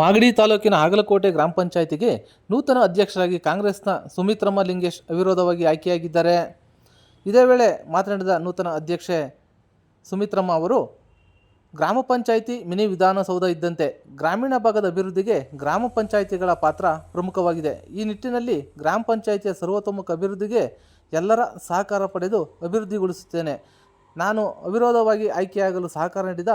ಮಾಗಡಿ ತಾಲೂಕಿನ ಹಾಗಲಕೋಟೆ ಗ್ರಾಮ ಪಂಚಾಯಿತಿಗೆ ನೂತನ ಅಧ್ಯಕ್ಷರಾಗಿ ಕಾಂಗ್ರೆಸ್ನ ಸುಮಿತ್ರಮ್ಮ ಲಿಂಗೇಶ್ ಅವಿರೋಧವಾಗಿ ಆಯ್ಕೆಯಾಗಿದ್ದಾರೆ. ಇದೇ ವೇಳೆ ಮಾತನಾಡಿದ ನೂತನ ಅಧ್ಯಕ್ಷೆ ಸುಮಿತ್ರಮ್ಮ ಅವರು, ಗ್ರಾಮ ಪಂಚಾಯಿತಿ ಮಿನಿ ವಿಧಾನಸೌಧ ಇದ್ದಂತೆ ಗ್ರಾಮೀಣ ಭಾಗದ ಅಭಿವೃದ್ಧಿಗೆ ಗ್ರಾಮ ಪಂಚಾಯಿತಿಗಳ ಪಾತ್ರ ಪ್ರಮುಖವಾಗಿದೆ. ಈ ನಿಟ್ಟಿನಲ್ಲಿ ಗ್ರಾಮ ಪಂಚಾಯಿತಿಯ ಸರ್ವತೋಮುಖ ಅಭಿವೃದ್ಧಿಗೆ ಎಲ್ಲರ ಸಹಕಾರ ಪಡೆದು ಅಭಿವೃದ್ಧಿಗೊಳಿಸುತ್ತೇನೆ. ನಾನು ಅವಿರೋಧವಾಗಿ ಆಯ್ಕೆಯಾಗಲು ಸಹಕಾರ ನೀಡಿದ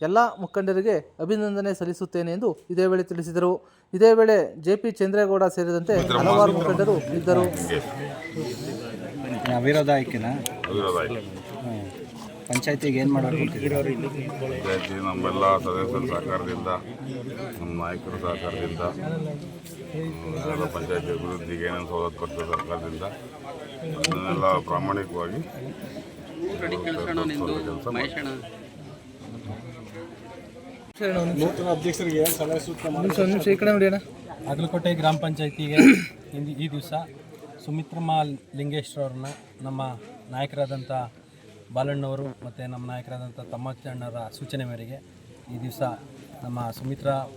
ಎಲ್ಲ ಮುಖಂಡರಿಗೆ ಅಭಿನಂದನೆ ಸಲ್ಲಿಸುತ್ತೇನೆ ಎಂದು ಇದೇ ವೇಳೆ ತಿಳಿಸಿದರು. ಇದೇ ವೇಳೆ ಜೆ ಪಿ ಚಂದ್ರೇಗೌಡ ಸೇರಿದಂತೆ ಹಲವಾರು ಮುಖಂಡರು ಇದ್ದರು. ಅವಿರೋಧ ಆಯ್ಕೆನಾ? ಪಂಚಾಯತಿಗೆ ಏನು ಮಾಡಬೇಕು ಪಂಚಾಯತಿ ನಮ್ಮೆಲ್ಲ ಸದಸ್ಯರ ಸಹಕಾರದಿಂದ ನಮ್ಮ ನಾಯಕರ ಸಹಕಾರದಿಂದ ಎಲ್ಲ ಪಂಚಾಯತಿ ಅಭಿವೃದ್ಧಿಗೆ ಏನೇನು ಸವಲತ್ತು ಕೊಡ್ತದೆ ಸರ್ಕಾರದಿಂದ ಅದನ್ನೆಲ್ಲ ಪ್ರಾಮಾಣಿಕವಾಗಿ ಕೆಲಸ ನೂತನ ಅಧ್ಯಕ್ಷರಿಗೆ ಸಲಹೆ ಸೂಕ್ತ ಅಗಲಕೋಟೆ ಗ್ರಾಮ ಪಂಚಾಯತಿಗೆ ಇಂದು ಈ ದಿವಸ ಸುಮಿತ್ರಮ್ಮ ಲಿಂಗೇಶ್ವರವ್ರನ್ನ ನಮ್ಮ ನಾಯಕರಾದಂಥ ಬಾಲಣ್ಣವರು ಮತ್ತು ನಮ್ಮ ನಾಯಕರಾದಂಥ ತಮ್ಮಚ್ಚಣ್ಣರ ಸೂಚನೆ ಮೇರೆಗೆ ಈ ದಿವಸ ನಮ್ಮ ಸುಮಿತ್ರಾ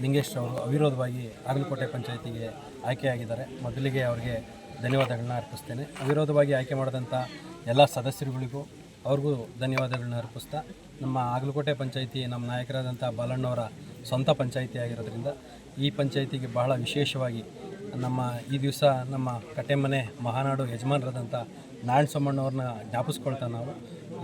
ಲಿಂಗೇಶ್ವರವರು ಅವಿರೋಧವಾಗಿ ಅಗಲಕೋಟೆ ಪಂಚಾಯತಿಗೆ ಆಯ್ಕೆಯಾಗಿದ್ದಾರೆ. ಮೊದಲಿಗೆ ಅವರಿಗೆ ಧನ್ಯವಾದಗಳನ್ನ ಅರ್ಪಿಸ್ತೇನೆ. ಅವಿರೋಧವಾಗಿ ಆಯ್ಕೆ ಮಾಡಿದಂಥ ಎಲ್ಲ ಸದಸ್ಯರುಗಳಿಗೂ ಅವ್ರಿಗೂ ಧನ್ಯವಾದಗಳನ್ನ ಅರ್ಪಿಸ್ತಾ ನಮ್ಮ ಆಗಲಕೋಟೆ ಪಂಚಾಯಿತಿ ನಮ್ಮ ನಾಯಕರಾದಂಥ ಬಾಲಣ್ಣವರ ಸ್ವಂತ ಪಂಚಾಯಿತಿ ಆಗಿರೋದ್ರಿಂದ ಈ ಪಂಚಾಯಿತಿಗೆ ಬಹಳ ವಿಶೇಷವಾಗಿ ನಮ್ಮ ಈ ದಿವಸ ನಮ್ಮ ಕಟ್ಟೆಮನೆ ಮಹಾನಾಡು ಯಜಮಾನರಾದಂಥ ನಾರಾಯಣ ಸೋಮಣ್ಣವ್ರನ್ನ ಜ್ಞಾಪಿಸ್ಕೊಳ್ತಾ ನಾವು.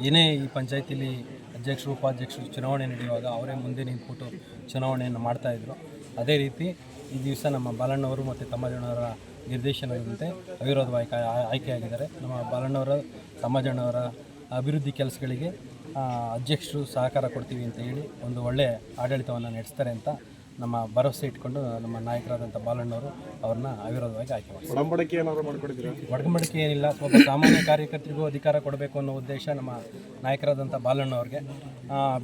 ಏನೇ ಈ ಪಂಚಾಯಿತಿಲಿ ಅಧ್ಯಕ್ಷರು, ಉಪಾಧ್ಯಕ್ಷರು ಚುನಾವಣೆ ನಡೆಯುವಾಗ ಅವರೇ ಮುಂದೆ ನಿಂತ್ಬಿಟ್ಟು ಚುನಾವಣೆಯನ್ನು ಮಾಡ್ತಾಯಿದ್ರು ಅದೇ ರೀತಿ ಈ ದಿವಸ ನಮ್ಮ ಬಾಲಣ್ಣವರು ಮತ್ತು ತಮ್ಮಜಣ್ಣವರ ನಿರ್ದೇಶನದಂತೆ ಅವಿರೋಧವಾಗಿ ಆಯ್ಕೆ- ಆಯ್ಕೆಯಾಗಿದ್ದಾರೆ ನಮ್ಮ ಬಾಲಣ್ಣವರ ತಮ್ಮಜಣ್ಣವರ ಅಭಿವೃದ್ಧಿ ಕೆಲಸಗಳಿಗೆ ಅಧ್ಯಕ್ಷರು ಸಹಕಾರ ಕೊಡ್ತೀವಿ ಅಂತ ಹೇಳಿ ಒಂದು ಒಳ್ಳೆಯ ಆಡಳಿತವನ್ನು ನಡೆಸ್ತಾರೆ ಅಂತ ನಮ್ಮ ಭರವಸೆ ಇಟ್ಕೊಂಡು ನಮ್ಮ ನಾಯಕರಾದಂಥ ಬಾಲಣ್ಣವರು ಅವ್ರನ್ನ ಅವಿರೋಧವಾಗಿ ಆಯ್ಕೆ ಮಾಡ್ತಾರೆ ಒಡಂಬಡಿಕೆ ಏನಿಲ್ಲ ಸ್ವಲ್ಪ ಸಾಮಾನ್ಯ ಕಾರ್ಯಕರ್ತರಿಗೂ ಅಧಿಕಾರ ಕೊಡಬೇಕು ಅನ್ನೋ ಉದ್ದೇಶ ನಮ್ಮ ನಾಯಕರಾದಂಥ ಬಾಲಣ್ಣವ್ರಿಗೆ.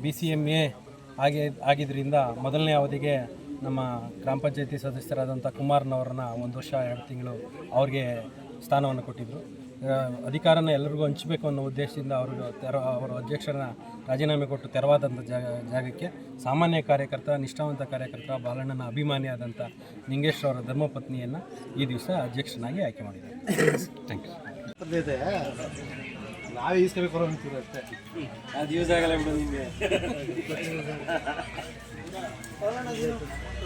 ಬಿ ಸಿ ಎಂ ಎ ಆಗಿ ಆಗಿದ್ದರಿಂದ ಮೊದಲನೇ ಅವಧಿಗೆ ನಮ್ಮ ಗ್ರಾಮ ಪಂಚಾಯತಿ ಸದಸ್ಯರಾದಂಥ ಕುಮಾರ್ನವ್ರನ್ನ ಒಂದು ವರ್ಷ ಎರಡು ತಿಂಗಳು ಅವ್ರಿಗೆ ಸ್ಥಾನವನ್ನು ಕೊಟ್ಟಿದ್ದರು ಅಧಿಕಾರನ ಎಲ್ಲರಿಗೂ ಹಂಚಬೇಕು ಅನ್ನೋ ಉದ್ದೇಶದಿಂದ ಅವರು ತೆರ ಅವರ ಅಧ್ಯಕ್ಷರನ್ನ ರಾಜೀನಾಮೆ ಕೊಟ್ಟು ತೆರವಾದಂಥ ಜಾಗ ಜಾಗಕ್ಕೆ ಸಾಮಾನ್ಯ ಕಾರ್ಯಕರ್ತ ನಿಷ್ಠಾವಂತ ಕಾರ್ಯಕರ್ತ ಬಾಲಣ್ಣನ ಅಭಿಮಾನಿಯಾದಂಥ ನಿಂಗೇಶ್ ಅವರ ಧರ್ಮಪತ್ನಿಯನ್ನು ಈ ದಿವಸ ಅಧ್ಯಕ್ಷನಾಗಿ ಆಯ್ಕೆ ಮಾಡಿದ್ದಾರೆ. ಥ್ಯಾಂಕ್ ಯು ನಾವೇ ಈಸ್ಕೋಬೇಕು ಅಂತೀವಿ ಅಷ್ಟೇ. ಅದು ಯೂಸ್ ಆಗಲ್ಲ ಬಿಡು ನಿಮಗೆ